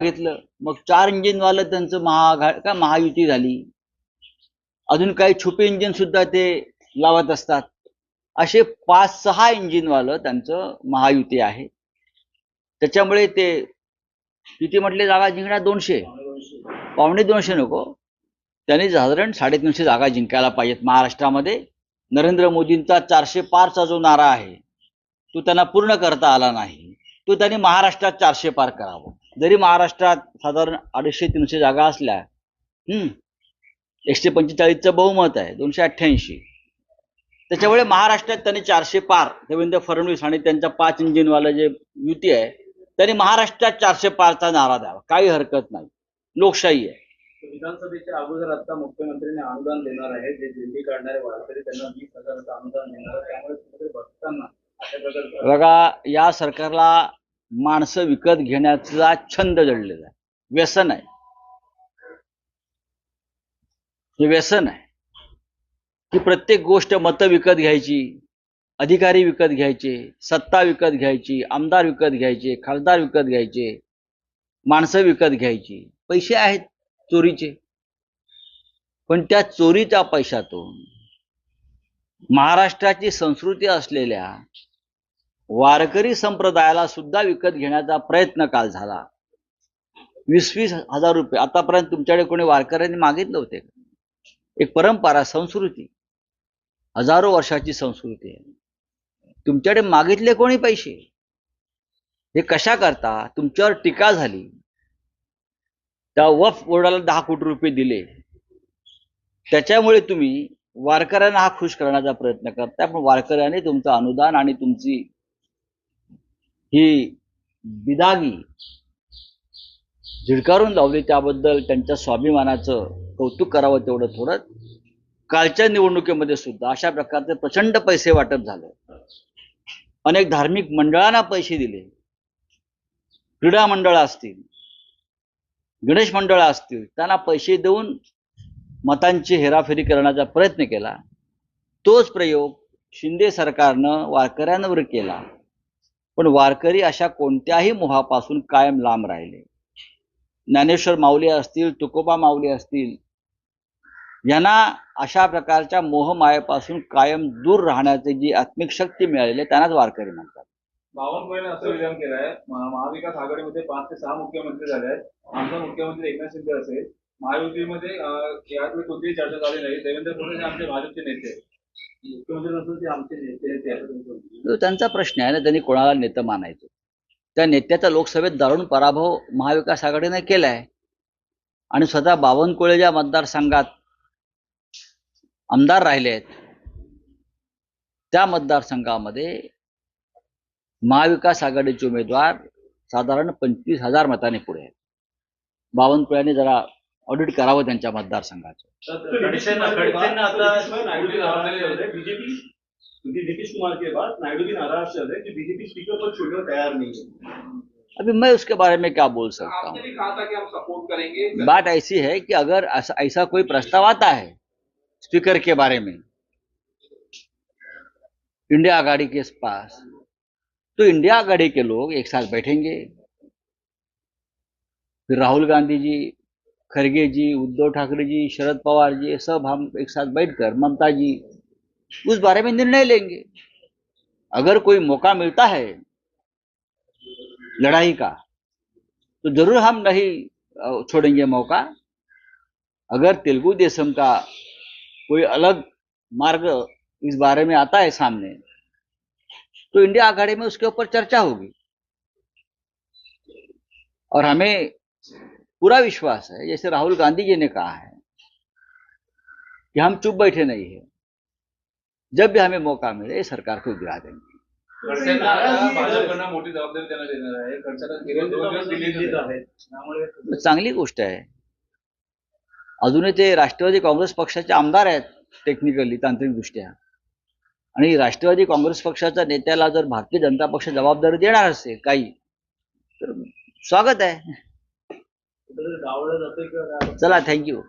घेतलं. मग चार इंजिनवालं त्यांचं महाआघा का महायुती झाली. अजून काही छुपे इंजिन सुद्धा ते लावत असतात. असे पाच सहा इंजिनवालं त्यांचं महायुती आहे. त्याच्यामुळे ते किती म्हटले जागा जिंकणार? दोनशे. पावणे दोनशे नको. त्यांनी साधारण साडेतीनशे जागा जिंकायला पाहिजेत महाराष्ट्रामध्ये. नरेंद्र मोदींचा चारशे पारचा जो नारा आहे तो त्यांना पूर्ण करता आला नाही. तो त्यांनी महाराष्ट्रात चारशे पार करावं. जरी महाराष्ट्रात साधारण अडीचशे तीनशे जागा असल्या हम्म एकशे पंचेचाळीसचं बहुमत आहे दोनशे अठ्ठ्याऐंशी. त्याच्यामुळे महाराष्ट्रात त्यांनी चारशे पार देवेंद्र फडणवीस आणि त्यांचा पाच इंजिनवाला जे युती आहे त्यांनी महाराष्ट्रात चारशे पारचा नारा द्यावा काही हरकत नाही लोकशाही आहे. विधानसभेच्या अगोदर आता मुख्यमंत्र्यांनी अनुदान देणार आहे जे दिंडी काढणारे वारकरी त्यांना वीस हजाराचं अनुदान देणार त्यामुळे प्रकारचं बघा या सरकारला माणसं विकत घेण्याचा छंद जडलेला आहे. व्यसन आहे. हे व्यसन आहे. की प्रत्येक गोष्ट मतं विकत घ्यायची अधिकारी विकत घ्यायचे सत्ता विकत घ्यायची आमदार विकत घ्यायचे खासदार विकत घ्यायचे माणसं विकत घ्यायची. पैसे आहेत चोरीचे. पण त्या चोरीच्या पैशातून महाराष्ट्राची संस्कृती असलेल्या वारकरी संप्रदायाला सुद्धा विकत घेण्याचा प्रयत्न काल झाला. वीस वीस हजार रुपये. आतापर्यंत तुमच्याकडे कोणी वारकऱ्यांनी मागितलं होते एक परंपरा संस्कृती. हजारो वर्षाची संस्कृती आहे. तुमच्याकडे मागितले कोणी पैसे? हे कशा करता? तुमच्यावर टीका झाली. त्या वफ बोर्डाला दहा कोटी रुपये दिले. त्याच्यामुळे तुम्ही वारकऱ्यांना हा खुश करण्याचा प्रयत्न करता पण वारकऱ्याने तुमचं अनुदान आणि तुमची ही बिदागी झिडकारून लावली त्याबद्दल त्यांच्या स्वाभिमानाचं कौतुक करावं तेवढं थोडं. कालच्या निवडणुकीमध्ये सुद्धा अशा प्रकारचे प्रचंड पैसे वाटप झालं. अनेक धार्मिक मंडळांना पैसे दिले. क्रीडा मंडळ असतील गणेश मंडळ असतील त्यांना पैसे देऊन मतांची हेराफेरी करण्याचा प्रयत्न केला. तोच प्रयोग शिंदे सरकारनं वारकऱ्यांवर केला. पण वारकरी अशा कोणत्याही मोहापासून कायम लांब राहिले. ज्ञानेश्वर माऊली असतील तुकोबा माऊली असतील यांना अशा प्रकारच्या मोहमायेपासून कायम दूर राहण्याची जी आत्मिक शक्ती मिळालेली आहे त्यांनाच वारकरी म्हणतात. बावनकुळेने असं विधान केलं आहे. महाविकास आघाडीमध्ये पाच ते सहा मुख्यमंत्री झाले आहेत. आमचा मुख्यमंत्री एकनाथ शिंदे असेल. महायुतीमध्ये यावेळी कोणतीही चर्चा झाली नाही. देवेंद्र फडणवीस आमचे भाजपचे नेते तो म्हणजे त्यांचा प्रश्न आहे ना त्यांनी कोणाला नेतं मानायचं? त्या नेत्याचा लोकसभेत दारुण पराभव महाविकास आघाडीने केलाय. आणि स्वतः बावनकुळे ज्या मतदारसंघात आमदार राहिले आहेत त्या मतदारसंघामध्ये महाविकास आघाडीचे उमेदवार साधारण पंचवीस हजार मताने पुढे आहेत. बावनकुळ्यांनी जरा ऑडिट करावं त्यांच्या मतदारसंघाचं. बीजेपी क्योंकि नीतीश कुमार के बाद नायडू भी नाराज़ चल रहे कि बीजेपी स्पीकर पर छोड़ने तैयार नहीं है अभी मैं उसके बारे में क्या बोल सकता हूँ? आपने भी कहा था कि हम सपोर्ट करेंगे। बात ऐसी है कि अगर ऐसा ऐसा कोई प्रस्ताव आता है स्पीकर के बारे में इंडिया आघाड़ी के पास तो इंडिया आघाड़ी के लोग एक साथ बैठेंगे। फिर राहुल गांधी जी खरगे जी, उद्धव ठाकरे जी, शरद पवार जी, ये सब हम एक साथ बैठकर ममता जी उस बारे में निर्णय लेंगे। अगर कोई मौका मिलता है लड़ाई का तो ज़रूर हम नहीं छोड़ेंगे मौका। अगर तेलुगु देशम का कोई अलग मार्ग इस बारे में आता है सामने तो इंडिया आघाड़ी में उसके ऊपर चर्चा होगी। और हमें पूरा विश्वास है जैसे राहुल गांधी जी ने कहा है कि हम चुप बैठे नहीं है। जब भी हमें मौका मिले सरकार को गिरा देंगे। चांगली गोष्ट आहे अजूनही ते राष्ट्रवादी काँग्रेस पक्षाचे आमदार आहेत टेक्निकली तांत्रिकदृष्ट्या. आणि राष्ट्रवादी काँग्रेस पक्षाच्या नेत्याला जर भारतीय जनता पक्ष जबाबदारी देणार असेल काही तर स्वागत आहे. rất là thank you